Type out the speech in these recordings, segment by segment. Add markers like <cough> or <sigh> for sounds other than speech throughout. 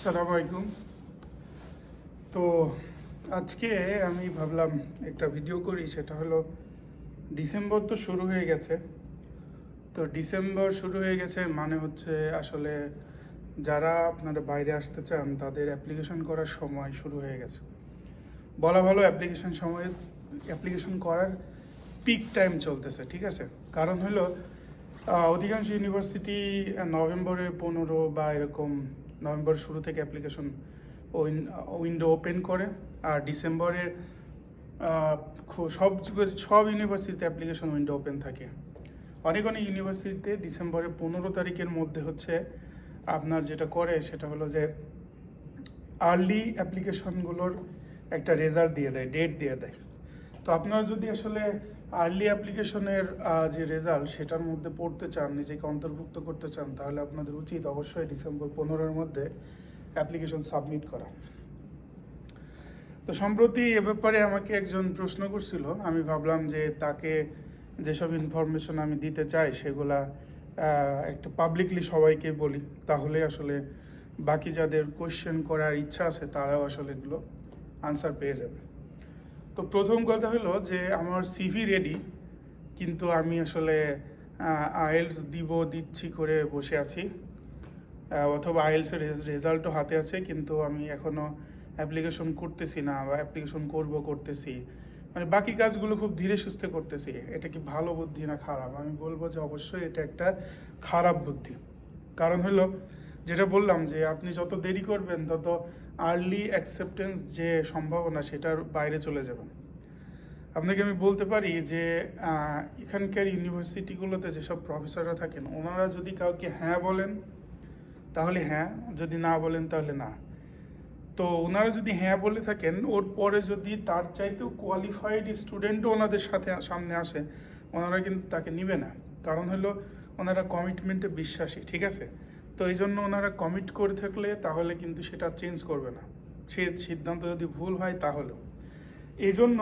আসসালামু আলাইকুম। তো আজকে আমি ভাবলাম একটা ভিডিও করি, সেটা হলো ডিসেম্বর তো শুরু হয়ে গেছে। তো ডিসেম্বর শুরু হয়ে গেছে মানে হচ্ছে আসলে যারা আপনারা বাইরে আসতে চান, তাদের অ্যাপ্লিকেশন করার সময় শুরু হয়ে গেছে। বলা ভালো অ্যাপ্লিকেশন সময় অ্যাপ্লিকেশন করার পিক টাইম চলতেছে, ঠিক আছে? কারণ হলো অধিকাংশ ইউনিভার্সিটি নভেম্বরের পনেরো বা এরকম নভেম্বর শুরু থেকে অ্যাপ্লিকেশন উইন্ডো ওপেন করে, আর ডিসেম্বরে সব সব ইউনিভার্সিটিতে অ্যাপ্লিকেশন উইন্ডো ওপেন থাকে। অনেক অনেক ইউনিভার্সিটিতে ডিসেম্বরের পনেরো তারিখের মধ্যে হচ্ছে আপনার যেটা করে সেটা হলো যে আর্লি অ্যাপ্লিকেশনগুলোর একটা রেজাল্ট দিয়ে দেয় ডেট দিয়ে দেয়। তো আপনারা যদি আসলে আর্লি অ্যাপ্লিকেশনের যে রেজাল্ট সেটার মধ্যে পড়তে চান, নিজেকে অন্তর্ভুক্ত করতে চান, তাহলে আপনাদের উচিত অবশ্যই ডিসেম্বর পনেরোর মধ্যে অ্যাপ্লিকেশন সাবমিট করা। তো সম্প্রতি এ ব্যাপারে আমাকে একজন প্রশ্ন করছিল। আমি ভাবলাম যে তাকে যেসব ইনফরমেশন আমি দিতে চাই সেগুলা একটা পাবলিকলি সবাইকে বলি। তাহলে আসলে বাকি যাদের কোয়েশ্চেন করার ইচ্ছা আছে, তারাও আসলে এগুলো আনসার পেয়ে যাবে। তো প্রথম কথা হলো যে আমার সিভি রেডি কিন্তু আমি আসলে আইএলস দিব, দিচ্ছি করে বসে আছি। অথবা আইএলসের রেজাল্টও হাতে আছে, কিন্তু আমি এখনও অ্যাপ্লিকেশন করতেছি না বা অ্যাপ্লিকেশন করব, করতেছি। মানে বাকি কাজগুলো খুব ধীরে সুস্থে করতেছি। এটা কি ভালো বুদ্ধি না খারাপ? আমি বলব যে অবশ্যই এটা একটা খারাপ বুদ্ধি। কারণ হলো, যেটা বললাম যে আপনি যত দেরি করবেন, তত আর্লি অ্যাকসেপ্টেন্স যে সম্ভাবনা সেটার বাইরে চলে যাবেন আপনাকে আমি বলতে পারি যে এখানকার ইউনিভার্সিটিগুলোতে যেসব প্রফেসররা থাকেন, ওনারা যদি কাউকে হ্যাঁ বলেন, তাহলে হ্যাঁ যদি না বলেন, তাহলে না। তো ওনারা যদি হ্যাঁ বলে থাকেন, ওর পরে যদি তার চাইতেও কোয়ালিফাইড স্টুডেন্টও ওনাদের সাথে, সামনে আসে, ওনারা কিন্তু তাকে নিবে না। কারণ হলো, ওনারা কমিটমেন্টে বিশ্বাসী, ঠিক আছে? তো এই জন্য ওনারা কমিট করে থাকলে তাহলে কিন্তু সেটা চেঞ্জ করবে না। সে সিদ্ধান্ত যদি ভুল হয় তাহলেও। এই জন্য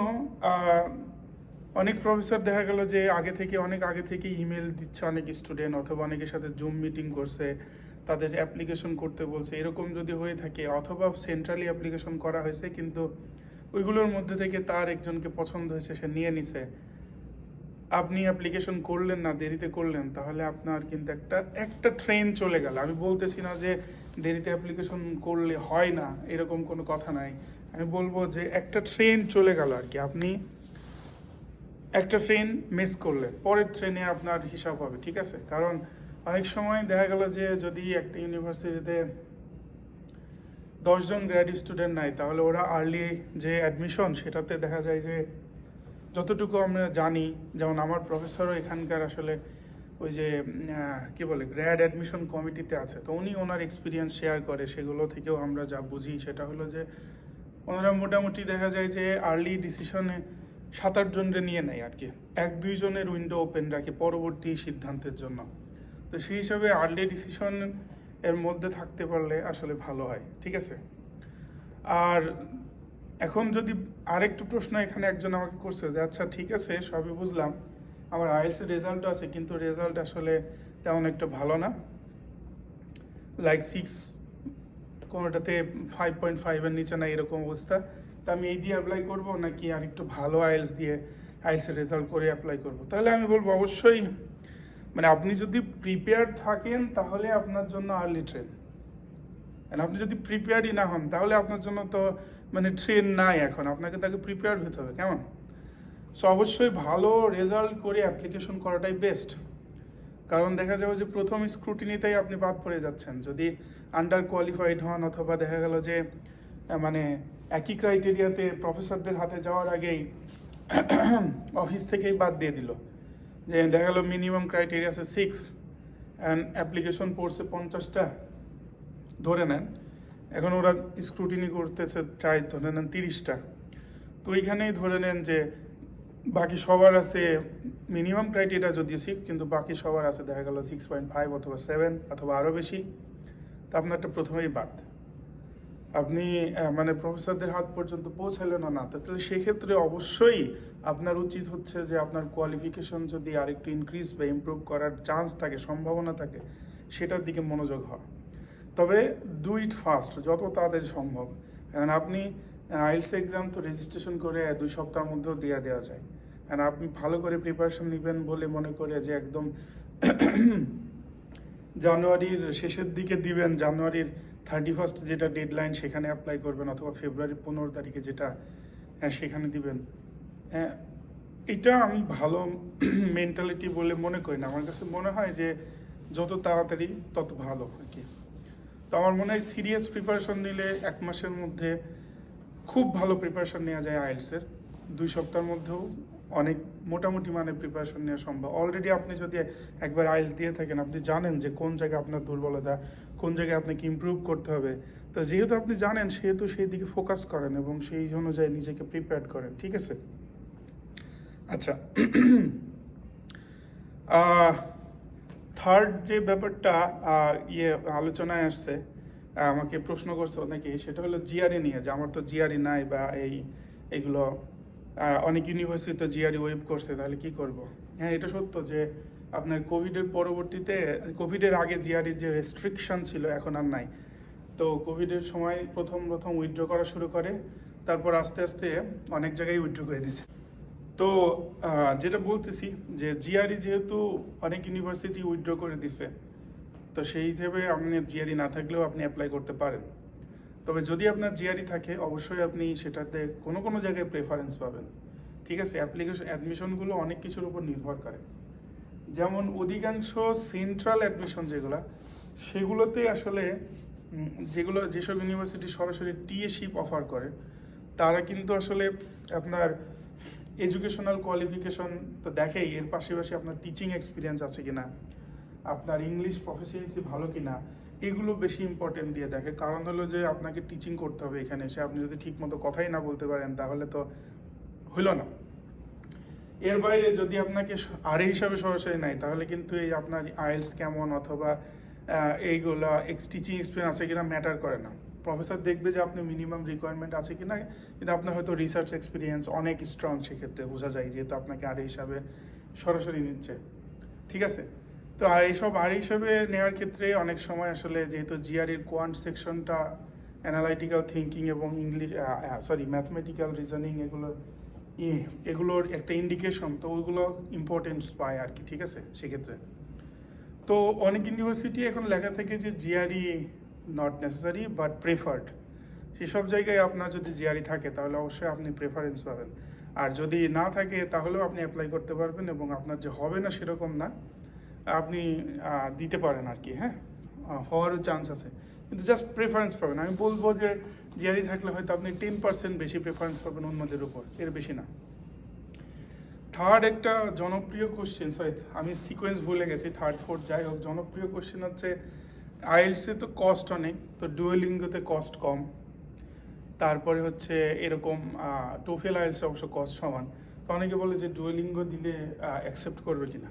অনেক প্রফেসর দেখা গেল যে আগে থেকে, অনেক আগে থেকে ইমেল দিচ্ছে অনেক স্টুডেন্ট অথবা অনেকের সাথে জুম মিটিং করছে, তাদের অ্যাপ্লিকেশন করতে বলছে, এরকম যদি হয়ে থাকে অথবা সেন্ট্রালি অ্যাপ্লিকেশন করা হয়েছে, কিন্তু ওইগুলোর মধ্যে থেকে তার একজনকে পছন্দ হয়েছে, সে নিয়ে নিছে। আপনি অ্যাপ্লিকেশন করলেন না, দেরিতে করলেন, তাহলে আপনার কিন্তু একটা একটা ট্রেন চলে গেল। আমি বলতেছি না যে দেরিতে অ্যাপ্লিকেশন করলে হয় না, এরকম কোনো কথা নাই। আমি বলব যে একটা ট্রেন চলে গেল আর কি। আপনি একটা ট্রেন মিস করলেন, পরের ট্রেনে আপনার হিসাব হবে, ঠিক আছে? কারণ অনেক সময় দেখা গেল যে যদি একটা ইউনিভার্সিটিতে দশজন গ্র্যাড স্টুডেন্ট নাই, তাহলে ওরা আর্লি যে অ্যাডমিশন সেটাতে দেখা যায় যে যতটুকু আমরা জানি, যেমন আমার প্রফেসরও এখানকার আসলে ওই যে কি বলে গ্র্যাড অ্যাডমিশন কমিটিতে আছে। তো উনি ওনার এক্সপিরিয়েন্স শেয়ার করে, সেগুলো থেকেও আমরা যা বুঝি, সেটা হলো যে, ওনারা মোটামুটি দেখা যায় যে আর্লি ডিসিশনে সাত আট জনরে নিয়ে নেয় আর কি। এক দুইজনের উইন্ডো ওপেন রাখে পরবর্তী সিদ্ধান্তের জন্য। তো সেই হিসাবে আর্লি ডিসিশন এর মধ্যে থাকতে পারলে আসলে ভালো হয়, ঠিক আছে? আর এখন যদি আরেকটু প্রশ্ন এখানে একজন আমাকে করছে যে আচ্ছা ঠিক আছে, সবই বুঝলাম। আমার আইএলস রেজাল্ট আছে, কিন্তু রেজাল্ট আসলে তেমন একটা ভালো না। লাইক সিক্স কোনোটাতে ফাইভ পয়েন্ট ফাইভের নিচে না, এরকম অবস্থা। তা আমি এই দিয়ে অ্যাপ্লাই করব নাকি আর একটু ভালো আইএলস দিয়ে আইএলসের রেজাল্ট করে অ্যাপ্লাই করব? তাহলে আমি বলব অবশ্যই মানে আপনি যদি প্রিপেয়ার থাকেন, তাহলে আপনার জন্য আর্লি ট্রেন আপনি যদি প্রিপেয়ারই না হন, তাহলে আপনার জন্য তো মানে ট্রেন নাই এখন, আপনাকে তাকে প্রিপেয়ার হতে হবে, কেমন? সো অবশ্যই ভালো রেজাল্ট করে অ্যাপ্লিকেশন করাটাই বেস্ট কারণ দেখা যাবে যে প্রথম স্ক্রুটিনিতেই আপনি বাদ পড়ে যাচ্ছেন। যদি আন্ডার কোয়ালিফাইড হন অথবা দেখা গেল যে মানে একই ক্রাইটেরিয়াতে প্রফেসরদের হাতে যাওয়ার আগেই <coughs> অফিস থেকেই বাদ দিয়ে দিল। যে দেখা গেল মিনিমাম ক্রাইটেরিয়া আছে সিক্স অ্যান্ড অ্যাপ্লিকেশন পড়ছে পঞ্চাশটা ধরে নেন। এখন ওরা স্ক্রুটিনি করতেছে, চাই ধরে নেন তিরিশটা। তো ওইখানেই ধরে নেন যে বাকি সবার আছে মিনিমাম ক্রাইটেরিয়া যদিও সিক্স কিন্তু বাকি সবার আছে দেখা গেল সিক্স পয়েন্ট ফাইভ অথবা সেভেন অথবা আরও বেশি। তা আপনারটা প্রথমেই বাদ। আপনি মানে প্রফেসরদের হাত পর্যন্ত পৌঁছালেন না তাহলে সেক্ষেত্রে অবশ্যই আপনার উচিত হচ্ছে যে আপনার কোয়ালিফিকেশন যদি আরেকটু ইনক্রিজ বা ইমপ্রুভ করার চান্স থাকে, সম্ভাবনা থাকে, সেটার দিকে মনোযোগ হওয়া। তবে ডু ইট ফাস্ট যত তাড়াতাড়ি সম্ভব। কারণ আপনি আইএলস এক্সাম তো রেজিস্ট্রেশন করে দুই সপ্তাহের মধ্যেও দেওয়া দেওয়া যায়। কারণ আপনি ভালো করে প্রিপারেশন নেবেন বলে মনে করে যে একদম <clears throat> জানুয়ারির শেষের দিকে দিবেন জানুয়ারির থার্টি ফার্স্ট যেটা ডেডলাইন সেখানে অ্যাপ্লাই করবেন অথবা ফেব্রুয়ারির পনেরো তারিখে যেটা হ্যাঁ, সেখানে দিবেন। হ্যাঁ এটা আমি ভালো <clears throat> মেন্টালিটি বলে মনে করি না। আমার কাছে মনে হয় যে যত তাড়াতাড়ি তত ভালো আর কি। তো আমার মনে হয় সিরিয়াস প্রিপারেশন নিলে এক মাসের মধ্যে খুব ভালো প্রিপারেশন নেওয়া যায় আইএলসের। দুই সপ্তাহের মধ্যেও অনেক মোটামুটি মানে প্রিপারেশন নেওয়া সম্ভব। অলরেডি আপনি যদি একবার আইএলস দিয়ে থাকেন, আপনি জানেন যে কোন জায়গায় আপনার দুর্বলতা, কোন জায়গায় আপনাকে ইমপ্রুভ করতে হবে। তো যেহেতু আপনি জানেন, সেহেতু সেই দিকে ফোকাস করেন এবং সেই অনুযায়ী নিজেকে প্রিপেয়ার করেন, ঠিক আছে? আচ্ছা। <clears throat> থার্ড যে ব্যাপারটা ইয়ে আলোচনায় আসছে আমাকে প্রশ্ন করছে অনেকে সেটা হলো জিআরই নিয়ে, যে আমার তো জিআরই নাই বা এই, এগুলো অনেক ইউনিভার্সিটিতে জিআরই ওয়েব করছে, তাহলে কি করব? হ্যাঁ এটা সত্য যে আপনার কোভিডের পরবর্তীতে কোভিডের আগে জিআরই যে রেস্ট্রিকশন ছিল, এখন আর নাই। তো কোভিডের সময় প্রথম প্রথম উইথড্র করা শুরু করে, তারপর আস্তে আস্তে অনেক জায়গায় উইথড্র করে দিছে তো যেটা বলতেছি যে জিআরই যেহেতু অনেক ইউনিভার্সিটি উইথড্র করে দিছে, তো সেই হিসেবে আপনি জিআরই না থাকলেও আপনি অ্যাপ্লাই করতে পারেন। তবে যদি আপনার জিআরই থাকে, অবশ্যই আপনি সেটাতে কোনো কোনো জায়গায় প্রেফারেন্স পাবেন। ঠিক আছে? অ্যাপ্লিকেশন অ্যাডমিশনগুলো অনেক কিছুর উপর নির্ভর করে। যেমন অধিকাংশ সেন্ট্রাল অ্যাডমিশন যেগুলো, সেগুলোতে আসলে যেগুলো, যেসব ইউনিভার্সিটি সরাসরি টিএশিপ অফার করে, তারা কিন্তু আসলে আপনার এডুকেশনাল কোয়ালিফিকেশন তো দেখেই, এর পাশাপাশি আপনার টিচিং এক্সপিরিয়েন্স আছে কি না আপনার ইংলিশ প্রফিসিয়েন্সি ভালো কি না এগুলো বেশি ইম্পর্টেন্ট দিয়ে দেখে। কারণ হলো যে আপনাকে টিচিং করতে হবে এখানে এসে। আপনি যদি ঠিকমতো কথাই না বলতে পারেন, তাহলে তো হইল না। এর বাইরে যদি আপনাকে আরে হিসাবে সরাসরি নাই তাহলে কিন্তু এই আপনার আইএলস কেমন? অথবা এইগুলো এক্স টিচিং এক্সপিরিয়েন্স আছে কিনা ম্যাটার করে না। প্রফেসর দেখবে যে আপনি মিনিমাম রিকোয়ারমেন্ট আছে কি না কিন্তু আপনার হয়তো রিসার্চ এক্সপিরিয়েন্স অনেক স্ট্রং সেক্ষেত্রে বোঝা যায় যেহেতু আপনাকে আর হিসাবে সরাসরি নিচ্ছে। ঠিক আছে? তো আর এইসব আর হিসাবে নেওয়ার ক্ষেত্রে অনেক সময় আসলে যেহেতু জিআরির কোয়ান্ট সেকশনটা অ্যানালাইটিক্যাল থিঙ্কিং এবং ইংলিশ সরি ম্যাথমেটিক্যাল রিজনিং এগুলো ই এগুলোর একটা ইন্ডিকেশন তো ওইগুলো ইম্পর্টেন্স পায় আর কি, ঠিক আছে? সেক্ষেত্রে। তো অনেক ইউনিভার্সিটি এখন লেখা থেকে যে GRE not necessary but preferred সেসব জায়গায় আপনার যদি জিআরই থাকে, তাহলে অবশ্যই আপনি প্রেফারেন্স পাবেন। আর যদি না থাকে, তাহলেও আপনি অ্যাপ্লাই করতে পারবেন এবং আপনার যে হবে না সেরকম না, আপনি দিতে পারেন আর কি হ্যাঁ হওয়ারও চান্স আছে। কিন্তু জাস্ট প্রেফারেন্স পাবেন। আমি বলব যে জিআরই থাকলে হয়তো আপনি টেন পার্সেন্ট বেশি প্রেফারেন্স পাবেন অন্যদের উপর, এর বেশি না। থার্ড একটা জনপ্রিয় কোশ্চেন সরি আমি সিকোয়েন্স ভুলে গেছি। থার্ড ফোর্থ যাই হোক, জনপ্রিয় কোশ্চেন হচ্ছে আইএলসে তো কস্ট অনেক, তো ডুয়েলিঙ্গোতে কস্ট কম। তারপরে হচ্ছে এরকম টোফেল আইএলসে অবশ্য কস্ট সমান। তো অনেকে বলে যে ডুয়েলিঙ্গো দিলে অ্যাকসেপ্ট করবে কিনা।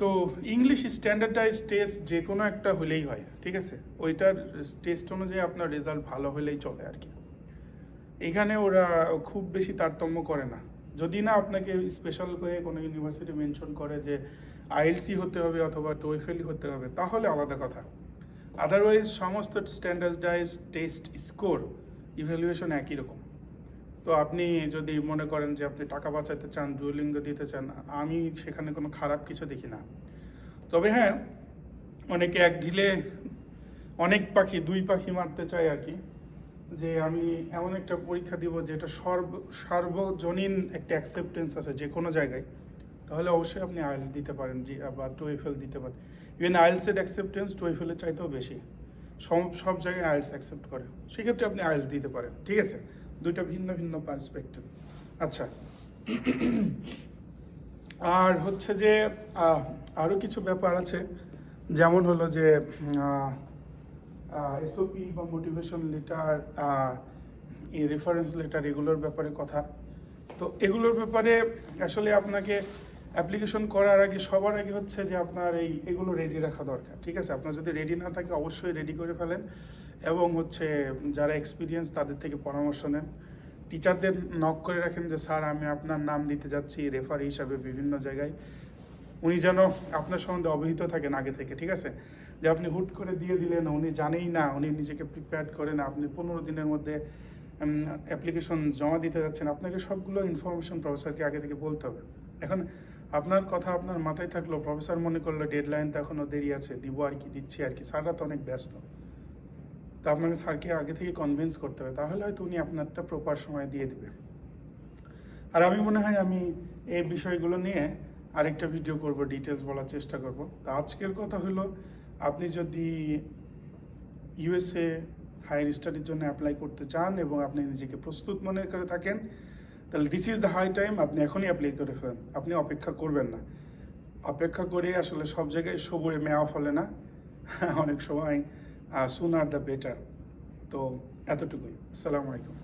তো ইংলিশ স্ট্যান্ডার্ডাইজ টেস্ট যে কোনো একটা হলেই হয়, ঠিক আছে? ওইটার টেস্ট অনুযায়ী আপনার রেজাল্ট ভালো হলেই চলে আর কি। এখানে ওরা খুব বেশি তারতম্য করে না। যদি না আপনাকে স্পেশাল করে কোনো ইউনিভার্সিটি মেনশন করে যে আইএলসি হতে হবে অথবা টোয়েফেলই হতে হবে, তাহলে আলাদা কথা। আদারওয়াইজ সমস্ত স্ট্যান্ডার্ডাইজ টেস্ট স্কোর ইভ্যালুয়েশন একই রকম। তো আপনি যদি মনে করেন যে আপনি টাকা বাঁচাতে চান ডুয়েলিঙ্গ দিতে চান, আমি সেখানে কোনো খারাপ কিছু দেখি না। তবে হ্যাঁ অনেকে এক ঢিলে অনেক পাখি, দুই পাখি মারতে চায় আর কি, যে আমি এমন একটা পরীক্ষা দিব যেটা সর্ব, সার্বজনীন একটা অ্যাকসেপ্টেন্স আছে যে কোনো জায়গায়। তাহলে অবশ্যই আপনি আইএলস দিতে পারেন, জি, বা টুয়েফেল দিতে পারেন। ইভেন আইএলসের অ্যাকসেপ্টেন্স টুয়েফেলের চাইতেও বেশি। সব সব জায়গায় আইএলস অ্যাকসেপ্ট করে। সেক্ষেত্রে আপনি আইএলস দিতে পারেন, ঠিক আছে? দুইটা ভিন্ন ভিন্ন পার্সপেক্টিভ আচ্ছা। আর হচ্ছে যে আরও কিছু ব্যাপার আছে। যেমন হলো যে এসওপি বা মোটিভেশন লেটার এই রেফারেন্স লেটার এগুলোর ব্যাপারে কথা। তো এগুলোর ব্যাপারে আসলে আপনাকে অ্যাপ্লিকেশন করার আগে, সবার আগে হচ্ছে যে আপনার এই, এগুলো রেডি রাখা দরকার, ঠিক আছে? আপনার যদি রেডি না থাকে, অবশ্যই রেডি করে ফেলেন। এবং হচ্ছে যারা এক্সপিরিয়েন্স তাদের থেকে পরামর্শ নেন। টিচারদের নক করে রাখেন যে, স্যার, আমি আপনার নাম দিতে যাচ্ছি রেফারি হিসাবে বিভিন্ন জায়গায়। উনি যেন আপনার সম্বন্ধে অবহিত থাকেন আগে থেকে, ঠিক আছে? যে আপনি হুট করে দিয়ে দিলেন, উনি জানেই না, উনি নিজেকে প্রিপেয়ার করেন, আপনি পনেরো দিনের মধ্যে অ্যাপ্লিকেশন জমা দিতে যাচ্ছেন। আপনাকে সবগুলো ইনফরমেশন প্রফেসরকে আগে থেকে বলতে হবে। এখন আপনার কথা আপনার মাথায় থাকল, প্রফেসর মনে করল ডেডলাইন তো এখনও দেরি আছে, দিব আর কি, দিচ্ছি আর কি স্যাররা তো অনেক ব্যস্ত। তা আপনাকে স্যারকে আগে থেকে কনভিন্স করতে হবে, তাহলে হয়তো উনি আপনারটা প্রপার সময় দিয়ে দিবে। আর আমি মনে হয় আমি এই বিষয়গুলো নিয়ে আরেকটা ভিডিও করব ডিটেলস বলার চেষ্টা করব। তা আজকের কথা হলো, আপনি যদি ইউএসএ হায়ার স্টাডির জন্য অ্যাপ্লাই করতে চান এবং আপনি নিজেকে প্রস্তুত মনে করে থাকেন তাহলে this is the high time আপনি এখনই অ্যাপ্লাই করে ফেলেন। আপনি অপেক্ষা করবেন না। অপেক্ষা করে আসলে সব জায়গায় সবুরে মেয়া ফলে না। অনেক সময় সুনার দ্য বেটার তো এতটুকুই। আসসালামু আলাইকুম।